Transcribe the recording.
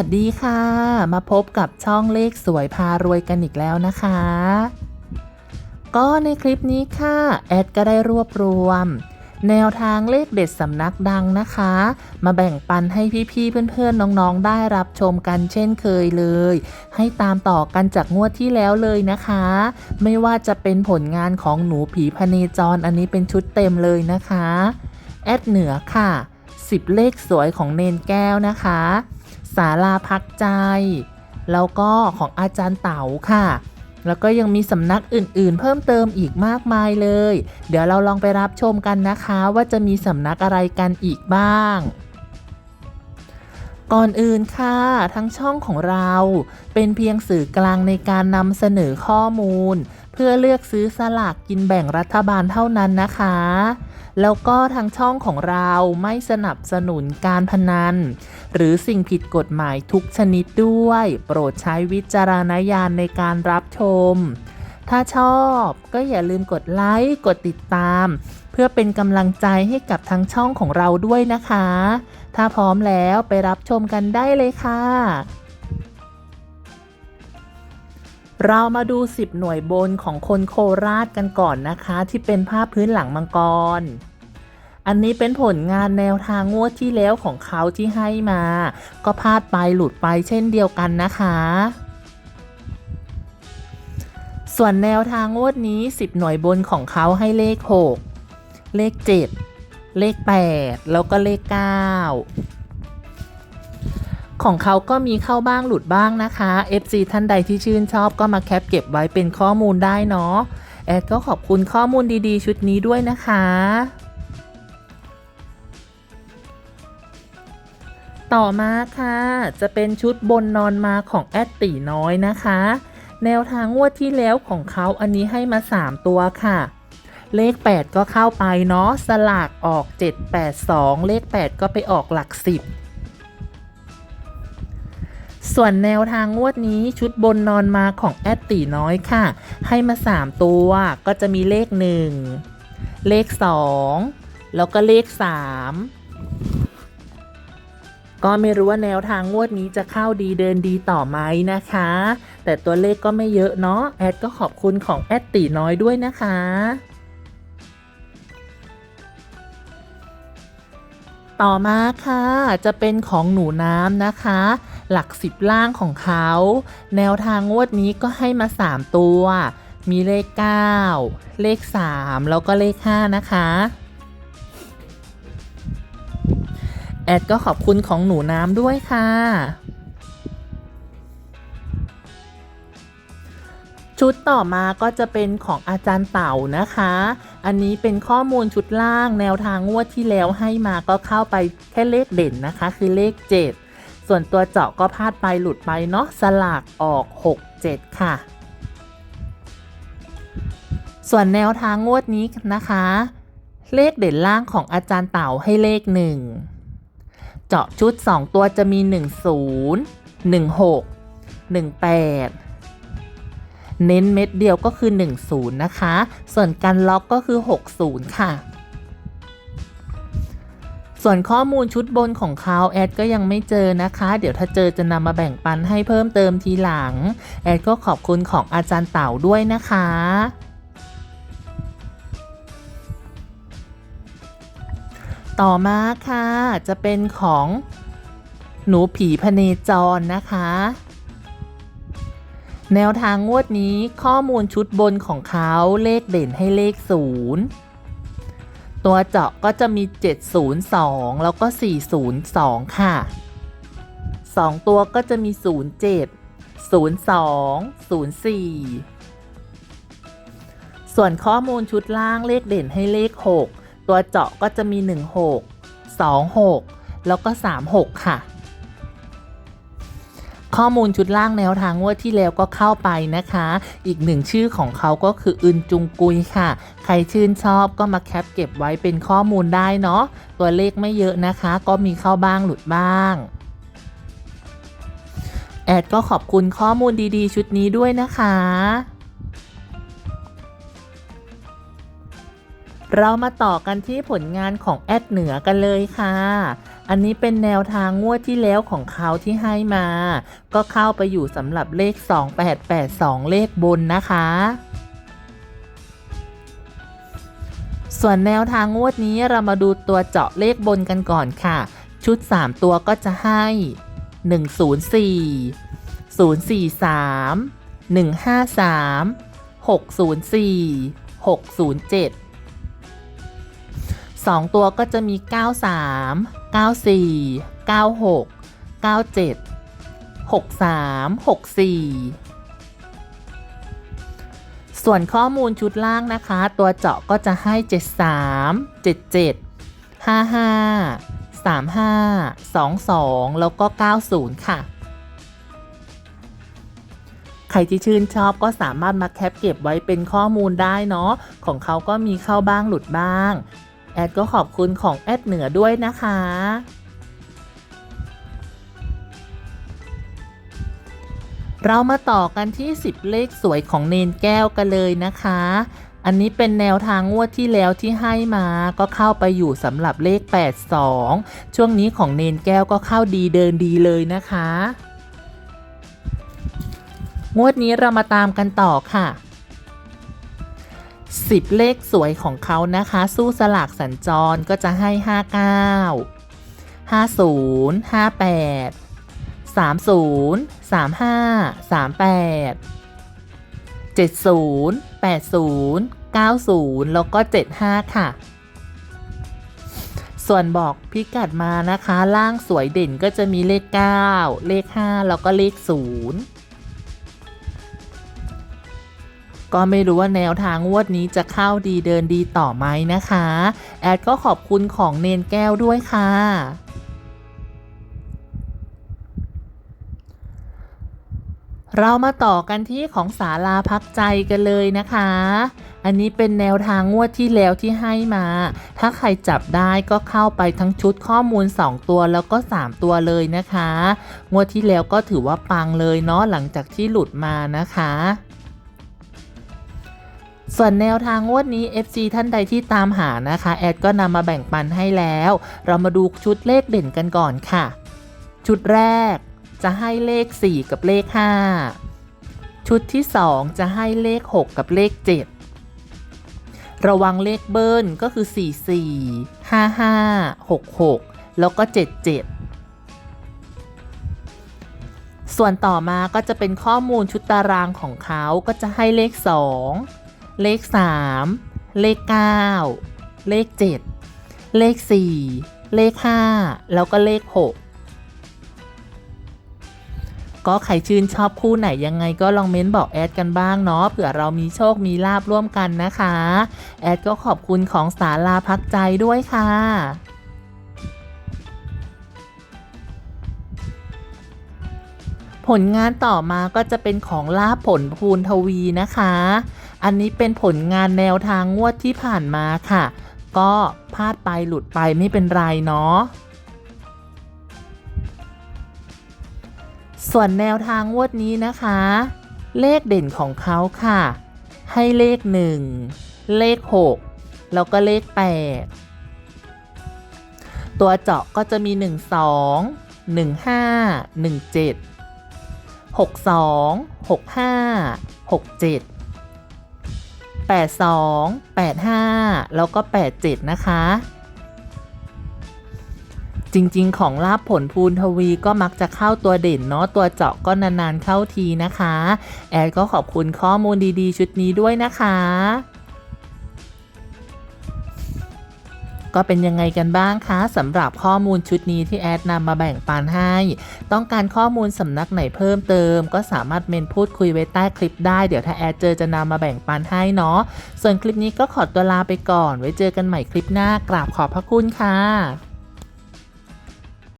วัสดีค่ะ มาพบกับช่องเลขสวยพารวยกันอีกแล้วนะคะ ก็ในคลิปนี้ค่ะ แอดก็ได้รวบรวม แนวทางเลขเด็ดสำนักดังนะคะ มาแบ่งปันให้พี่ๆเพื่อนๆน้องๆได้รับชมกันเช่นเคยเลย ให้ตามต่อกันจากงวดที่แล้วเลยนะคะ ไม่ว่าจะเป็นผลงานของหนูผีพเนจรอันนี้เป็นชุดเต็มเลยนะคะ แอดเหนือค่ะ 10 เลขสวยของเนนแก้วนะคะ ศาลาพักใจ แล้วก็ของอาจารย์เต๋าค่ะ แล้วก็ยังมีสำนักอื่นๆ เพิ่มเติมอีกมากมายเลย เดี๋ยวเราลองไปรับชมกันนะคะว่าจะมีสำนักอะไรกันอีกบ้างก่อนอื่นค่ะ ทั้งช่องของเราเป็นเพียงสื่อกลางในการนำเสนอข้อมูล เพื่อเลือกซื้อสลากกินแบ่งรัฐบาลเท่านั้นนะคะ แล้วก็ทางช่องของเราไม่สนับสนุนการพนัน หรือสิ่งผิดกฎหมายทุกชนิดด้วย โปรดใช้วิจารณญาณในการรับชม ถ้าชอบก็อย่าลืมกดไลค์กดติดตาม เพื่อเป็นกำลังใจให้กับทางช่องของเราด้วยนะคะ ถ้าพร้อมแล้วไปรับชมกันได้เลยค่ะเรามาดู 10 หน่วยบนของคนโคราชกันก่อนนะคะ ที่เป็นภาพพื้นหลังมังกร อันนี้เป็นผลงานแนวทางงวดที่แล้วของเขาที่ให้มา ก็พลาดไปหลุดไปเช่นเดียวกันนะคะ ส่วนแนวทางงวดนี้ 10 หน่วยบนของเขาให้เลข 6 เลข 7 เลข 8 แล้วก็เลข 9ของเขาก็มีเข้าบ้างหลุดบ้างนะคะ FC ท่านใดที่ชื่นชอบก็มาแคปเก็บไว้เป็นข้อมูลได้เนาะ แอดก็ขอบคุณข้อมูลดีๆ ชุดนี้ด้วยนะคะ ต่อมาค่ะ จะเป็นชุดบนนอนมาของแอดตีน้อยนะคะ แนวทางงวดที่แล้วของเขาอันนี้ให้มา 3 ตัวค่ะ เลข 8 ก็เข้าไปเนาะสลากออก 782 เลข 8 ก็ไปออกหลัก 10 ส่วนแนวทางงวดนี้ชุดบนนอนมาของแอดตีน้อยค่ะ ให้มา 3 ตัวก็จะมีเลข 1 เลข 2 แล้วก็เลข 3 ก็ไม่รู้ว่าแนวทางงวดนี้จะเข้าดีเดินดีต่อไหมนะคะ แต่ตัวเลขก็ไม่เยอะเนาะแอดก็ขอบคุณของแอดตีน้อยด้วยนะคะต่อมาค่ะ จะเป็นของหนูน้ำนะคะ หลักสิบล่างของเขา แนวทางงวดนี้ก็ให้มา 3 ตัว มีเลข 9 เลข 3 แล้วก็เลข 5 นะคะ แอดก็ขอบคุณของหนูน้ำด้วยค่ะ ชุดต่อมาก็จะเป็นของอาจารย์เต่านะคะ อันนี้เป็นข้อมูลชุดล่างแนวทางงวดที่แล้วให้มาก็เข้าไปแค่เลขเด่นนะคะ คือเลข 7 ส่วนตัวเจาะก็พลาดไปหลุดไปเนาะสลากออก 6 7 ค่ะ ส่วนแนวทางงวดนี้นะคะเลขเด่นล่างของอาจารย์เต่าให้เลข1 เจาะชุด 2 ตัวจะมี 10 16 18 เน้นเม็ดเดียวก็คือ 10 นะคะ ส่วนการล็อกก็คือ 60 ค่ะ ส่วนข้อมูลชุดบนของเขาแอดก็ยังไม่เจอนะคะ เดี๋ยวถ้าเจอจะนำมาแบ่งปันให้เพิ่มเติมทีหลัง แอดก็ขอบคุณของอาจารย์เต่าด้วยนะคะ ต่อมาค่ะ จะเป็นของหนูผีพเนจรนะคะ แนวทางงวดนี้ข้อมูลชุดบนของเขาเลขเด่นให้เลข 0 ตัวเจาะก็จะมี 702 แล้วก็ 402 ค่ะ 2 ตัวก็จะมี 07 02 04 ส่วนข้อมูลชุดล่างเลขเด่นให้เลข 6 ตัวเจาะก็จะมี 16 26 แล้วก็ 36 ค่ะ ข้อมูลชุดล่างแนวทางงวดที่แล้วก็เข้าไปนะคะ อีกหนึ่งชื่อของเขาก็คืออึนจุงกุยค่ะ ใครชื่นชอบก็มาแคปเก็บไว้เป็นข้อมูลได้เนาะ ตัวเลขไม่เยอะนะคะ ก็มีเข้าบ้างหลุดบ้างแอดก็ขอบคุณข้อมูลดีๆ ชุดนี้ด้วยนะคะ เรามาต่อกันที่ผลงานของแอดเหนือกันเลยค่ะ อันนี้เป็นแนวทางงวดที่แล้วของเขาที่ให้มา ก็เข้าไปอยู่สำหรับเลข 2882 เลขบนนะคะ ส่วนแนวทางงวดนี้เรามาดูตัวเจาะเลขบนกันก่อนค่ะ ชุด 3 ตัวก็จะให้ 104 043 153 604 607 2 ตัวก็จะมี 93 94 96 97 63 64 ส่วนข้อมูลชุดล่างนะคะ ตัวเจาะก็จะให้ 73 77 55 35 22 แล้วก็ 90 ค่ะ ใครที่ชื่นชอบก็สามารถมาแคปเก็บไว้เป็นข้อมูลได้เนาะ ของเขาก็มีเข้าบ้างหลุดบ้าง แอดก็ขอบคุณของแอดเหนือด้วยนะคะ เรามาต่อกันที่ 10 เลขสวยของเนนแก้วกันเลยนะคะ อันนี้เป็นแนวทางงวดที่แล้วที่ให้มาก็เข้าไปอยู่สำหรับเลข 82 ช่วงนี้ของเนนแก้วก็เข้าดีเดินดีเลยนะคะ งวดนี้เรามาตามกันต่อค่ะ 10 เลขสวยของเขานะคะ สู้สลากสัญจรก็จะให้ 59 50 58 30 35 38 70 80 90 แล้วก็ 75 ค่ะ ส่วนบอกพิกัดมานะคะ ล่างสวยเด่นก็จะมีเลข 9 เลข 5 แล้วก็เลข 0 ก็ไม่รู้ว่าแนวทางงวดนี้จะเข้าดีเดินดีต่อไหมนะคะ แอดก็ขอบคุณของเนนแก้วด้วยค่ะเรามาต่อกันที่ของศาลาพักใจกันเลยนะคะ อันนี้เป็นแนวทางงวดที่แล้วที่ให้มา ถ้าใครจับได้ก็เข้าไปทั้งชุดข้อมูล 2 ตัวแล้วก็ 3 ตัวเลยนะคะ งวดที่แล้วก็ถือว่าปังเลยเนาะหลังจากที่หลุดมานะคะ ส่วนแนวทางงวดนี้ FC ท่านใดที่ตามหานะคะ แอดก็นำมาแบ่งปันให้แล้ว เรามาดูชุดเลขเด่นกันก่อนค่ะ ชุดแรกจะให้เลข 4 กับเลข 5 ชุดที่ 2 จะให้เลข 6 กับเลข 7 ระวังเลขเบิ้ลก็คือ 44 55 66 แล้วก็ 77ส่วนต่อมาก็จะเป็นข้อมูลชุดตารางของเขาก็จะให้เลข 2 เลข 3 เลข 9 เลข 7 เลข 4 เลข 5 แล้วก็เลข 6 ก็ใครชื่นชอบคู่ไหนยังไงก็ลองเม้นบอกแอดกันบ้างเนาะเผื่อเรามีโชคมีลาบร่วมกันนะคะ แอดก็ขอบคุณของสาลาพักใจด้วยค่ะผลงานต่อมาก็จะเป็นของลาบผลภูนทวีนะคะ อันนี้เป็นผลงานแนวทางงวดที่ผ่านมาค่ะ ก็พลาดไปหลุดไปไม่เป็นไรเนาะส่วนแนวทางงวดนี้นะคะ เลขเด่นของเขาค่ะ ให้เลข 1 เลข 6 แล้วก็เลข 8 ตัวเจาะก็จะมี 1 2 1 5 1 7 6 2 6 5 6 7 8 2 8 5 แล้วก็ 8 7 นะคะ จริงๆ ของลาบผลพูนทวีก็มักจะเข้าตัวเด่นเนาะตัวเจาะก็นานๆเข้าทีนะคะ แอดก็ขอบคุณข้อมูลดีๆ ชุดนี้ด้วยนะคะ ก็เป็นยังไงกันบ้างคะสำหรับข้อมูลชุดนี้ที่แอดนำมาแบ่งปันให้ ต้องการข้อมูลสำนักไหนเพิ่มเติม ก็สามารถเมนพูดคุยไว้ใต้คลิปได้เดี๋ยวถ้าแอดเจอจะนำมาแบ่งปันให้เนาะส่วนคลิปนี้ก็ขอตัวลาไปก่อน ไว้เจอกันใหม่คลิปหน้ากราบขอบพระคุณค่ะ